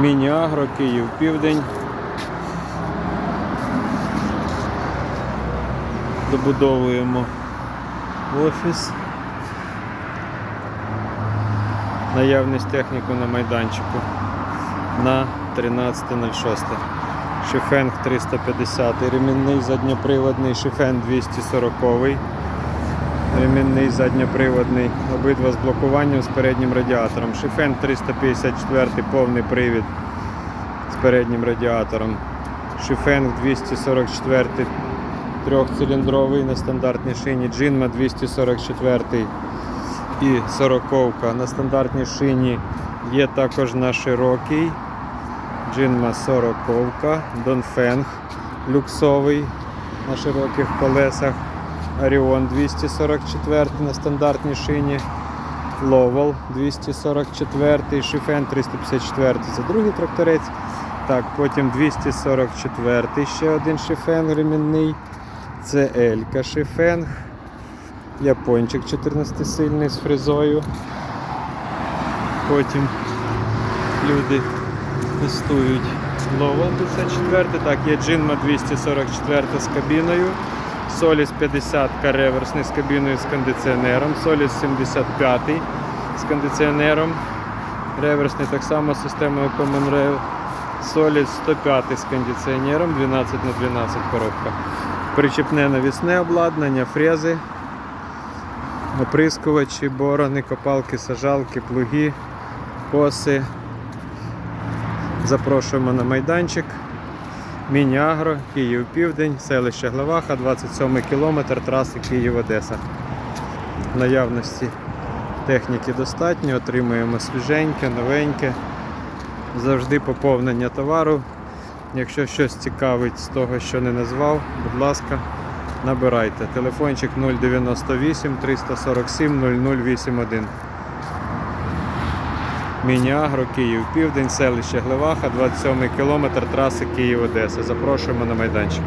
Міні-Агро, Київ, Південь. Добудовуємо офіс. Наявність техніку на майданчику на 13.06. Шифенг 350, ремінний задньоприводний, шифен 240, ремінний задньоприводний, обидва з блокуванням з переднім радіатором. Шифен 354 повний привід з переднім радіатором. Шифенг 244 трьохциліндровий на стандартній шині. Джинма 244 і 40 на стандартній шині є також на широкий. Джинма 40 Донфенг люксовий на широких колесах. Оріон 244 на стандартній шині. Ловел 244, Шифен 354 це другий тракторець. Так, потім 244 ще один шифен ремінний. Це Елька шифенг. Япончик 14 сильний з фрезою. Потім люди тестують Ловел 54, так, є Джинма 244 з кабіною, Соліс 50 реверсний з кабіною з кондиціонером, Соліс 75 з кондиціонером, реверсний так само з системою Common Rail, Соліс 105 з кондиціонером, 12 на 12 коробка. Причепне навісне обладнання, фрези, оприскувачі, борони, копалки, сажалки, плуги, коси. Запрошуємо на майданчик. Міні-Агро, Київ Південь, селище Главаха, 27 кілометр траси Київ-Одеса. Наявності техніки достатньо, отримуємо свіженьке, новеньке. Завжди поповнення товару. Якщо щось цікавить з того, що не назвав, будь ласка, набирайте. Телефончик 098 347 0081. Міні-Агро, Київ, Південь, селище Глеваха, 27 кілометр траси Київ-Одеса. Запрошуємо на майданчик.